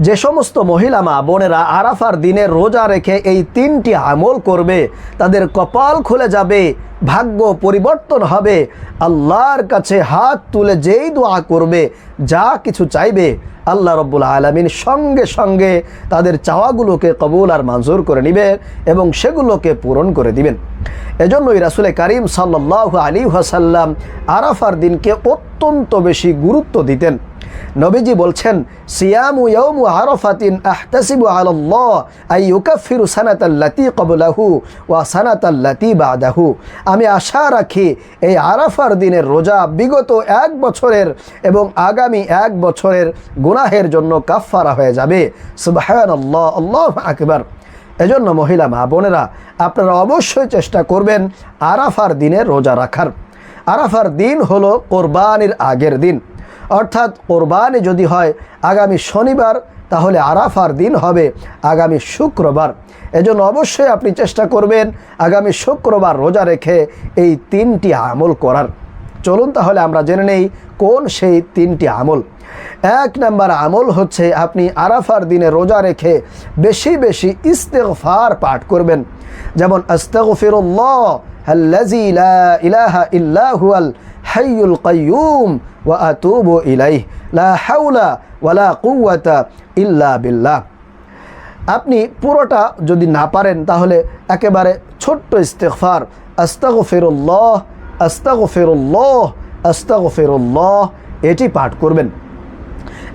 যে সমস্ত মহিলা মা বোনেরা আরাফার দিনে রোজা রেখে এই তিনটি আমল করবে, তাদের কপাল খুলে যাবে, ভাগ্য পরিবর্তন হবে। আল্লাহর কাছে হাত তুলে যেই দোয়া করবে, যা কিছু চাইবে, আল্লাহ রব্বুল আলমিন সঙ্গে সঙ্গে তাদের চাওয়াগুলোকে কবুল আর মঞ্জুর করে নেবে এবং সেগুলোকে পূরণ করে দিবেন। এজন্যই রাসুলে করিম সাল্লাহ আলী হাসাল্লাম আরাফার দিনকে অত্যন্ত বেশি গুরুত্ব দিতেন। নবীজি বলছেন ওয়া আমি আশা রাখি এই আরাফার দিনের রোজা বিগত এক বছরের এবং আগামী এক বছরের গুনাহের জন্য কাফফারা হয়ে যাবে। সুবহানাল্লাহ আকবার। এজন্য মহিলা মা বোনেরা, আপনারা অবশ্যই চেষ্টা করবেন আরাফার দিনে রোজা রাখার। আরাফার দিন হলো কোরবানির আগের দিন। অর্থাৎ কোরবানি যদি হয় আগামী শনিবার, তাহলে আরাফার দিন হবে আগামী শুক্রবার। এজন্য অবশ্যই আপনি চেষ্টা করবেন আগামী শুক্রবার রোজা রেখে এই তিনটি আমল করার। চলুন তাহলে আমরা জেনে নেই কোন সেই তিনটি আমল। এক নাম্বার আমল হচ্ছে আপনি আরাফার দিনে রোজা রেখে বেশি বেশি ইস্তেগফার পাঠ করবেন। যেমন, আস্তাগফিরুল্লাহ ইলাহা হাইয়ুল কাইয়ুম ওয়া আতুবু ইলাইহ, লা হাওলা ওয়ালা কুওয়াতা ইল্লা বিল্লাহ। আপনি পুরোটা যদি না পারেন, তাহলে একেবারে ছোট্ট ইস্তেগফার, আস্তাগফিরুল্লাহ আস্তাগফিরুল্লাহ আস্তাগফিরুল্লাহ, এটি পাঠ করবেন।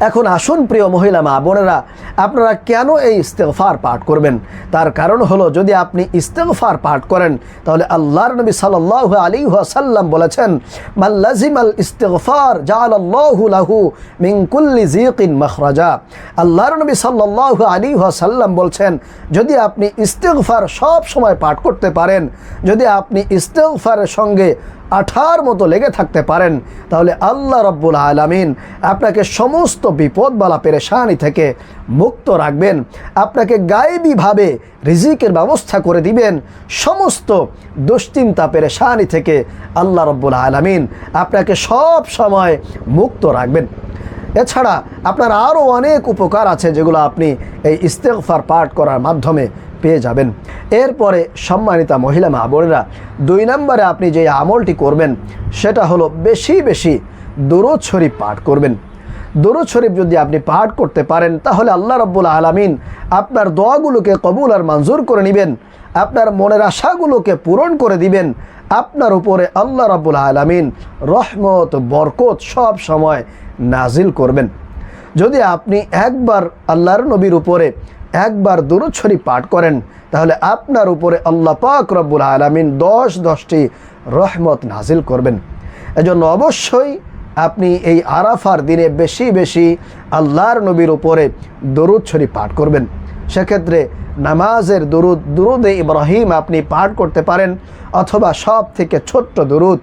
এখন আসুন, প্রিয় মহিলা মা, বোনেরা, আপনারা কেন এই ইস্তেগফার পাঠ করবেন? তার কারণ হলো, যদি আপনি ইস্তেগফার পাঠ করেন, তাহলে আল্লাহর নবী সাল্লাহ আলী সাল্লাম বলেছেন মাল্লাজিম আল আল্লাহু লাহু মিঙ্কুল্লি জিকিন মখরাজা। আল্লাহর নবী সাল্লাহ আলী সাল্লাম বলছেন, যদি আপনি ইস্তেগফার সব সময় পাঠ করতে পারেন, যদি আপনি ইস্তেগফারের সঙ্গে আঠার মতো লেগে থাকতে পারেন, তাহলে আল্লাহ রব্বুল আলমিন আপনাকে সমস্ত বিপদবালা পেরেশানি থেকে মুক্ত রাখবেন। আপনাকে গায়েবীভাবে রিজিকের ব্যবস্থা করে দিবেন। সমস্ত দুশ্চিন্তা পেরেশানি থেকে আল্লাহ রব্বুল আলমিন আপনাকে সব সময় মুক্ত রাখবেন। এছাড়া আপনার আরও অনেক উপকার আছে যেগুলো আপনি এই ইস্তেগফার পাঠ করার মাধ্যমে পেয়ে যাবেন। এরপরে সম্মানিতা মহিলা মা বোনেরা, দুই নম্বরে আপনি যে আমলটি করবেন, সেটা হলো বেশি বেশি দরুদ শরীফ পাঠ করবেন। দরুদ শরীফ যদি আপনি পাঠ করতে পারেন, তাহলে আল্লাহ রব্বুল আলমিন আপনার দোয়াগুলোকে কবুল আর মঞ্জুর করে নেবেন, আপনার মনের আশাগুলোকে পূরণ করে দিবেন, আপনার উপরে আল্লাহ রব্বুল আলমিন রহমত, বরকত সব সময় নাজিল করবেন। যদি আপনি একবার আল্লাহর নবীর উপরে একবার দুরুদ শরীফ পাঠ করেন, তাহলে আপনার উপরে আল্লাহ পাক রব্বুল আলমিন দশ দশটি রহমত নাজিল করবেন। এজন্য অবশ্যই আপনি এই আরাফার দিনে বেশি বেশি আল্লাহর নবীর উপরে দরুদ শরীফ পাঠ করবেন। সেক্ষেত্রে নামাজের দুরুদ, দুরুদে ইব্রাহিম আপনি পাঠ করতে পারেন, অথবা সব থেকে ছোট্ট দুরুদ,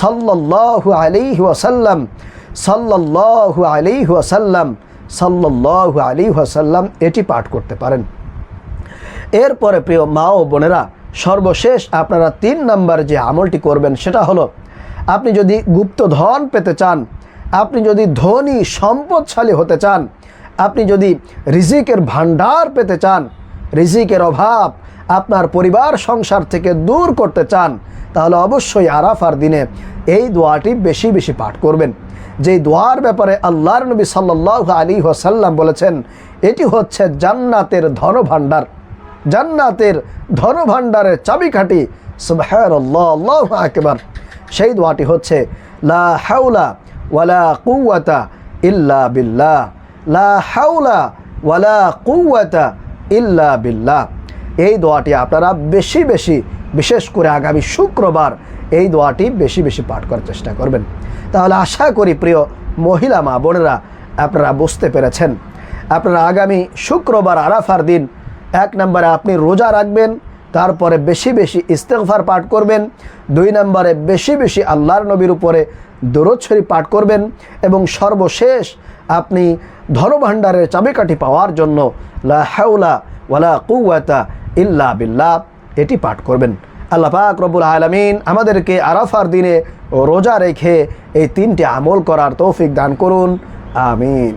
সাল্লাল্লাহু আলাইহি ওয়াসাল্লাম, সাল্লাল্লাহু আলাইহি ওয়াসাল্লাম সাল্লাল্লাহু আলাইহি ওয়াসাল্লাম এটি পাঠ করতে পারেন। এরপরে প্রিয় মা ও বোনেরা, সর্বশেষ আপনারা তিন নাম্বার যে আমলটি করবেন সেটা হলো, আপনি যদি গুপ্ত ধন পেতে চান, আপনি যদি ধনী সম্পদশালী হতে চান, আপনি যদি রিজিকের ভান্ডার পেতে চান, রিজিকের অভাব আপনার পরিবার সংসার থেকে দূর করতে চান তাহলে অবশ্যই আরাফার দিনে এই দোয়াটি বেশি বেশি পাঠ করবেন। যেই দোয়ার ব্যাপারে আল্লাহর নবী সাল্লাহ আলী ওসাল্লাম বলেছেন, এটি হচ্ছে জান্নাতের ধনভাণ্ডার। জান্নাতের ধনভাণ্ডারের চাবিকাঠি আকবার। সেই দোয়াটি হচ্ছে, লা হাউলা ওয়ালা কুওয়াতা ইল্লা বিল্লাহ। লা হাউলা ওয়ালা কুওয়াতা ইল্লা বিল্লাহ। এই দোয়াটি আপনারা বেশি বেশি বিশেষ করে আগামী শুক্রবার এই দোয়াটি বেশি বেশি পাঠ করার চেষ্টা করবেন। তাহলে আশা করি প্রিয় মহিলা মা বোনেরা, আপনারা বুঝতে পেরেছেন। আপনারা আগামী শুক্রবার আরাফার দিন, এক নম্বরে আপনি রোজা রাখবেন, তারপরে বেশি বেশি ইস্তেগফার পাঠ করবেন, দুই নম্বরে বেশি বেশি আল্লাহর নবীর উপরে দরদ শরীফ পাঠ করবেন এবং সর্বশেষ আপনি ধনভাণ্ডারের চাবিকাঠি পাওয়ার জন্য লা হাউলা ওয়ালা কুওয়াতা ইল্লা বিল্লাহ এটি পাঠ করবেন। আল্লাহ পাক রব্বুল আলমিন আমাদেরকে আরাফার দিনে রোজা রেখে এই তিনটি আমল করার তৌফিক দান করুন। আমিন।